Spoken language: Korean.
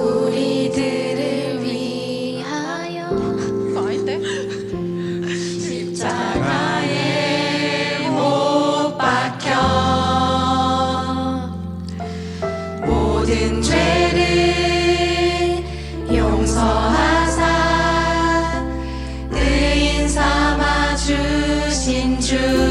우리들을 위하여. 이거 아닌데? 십자가에 못 박혀. 모든 죄를 용서하사 의인 삼아 주신 주.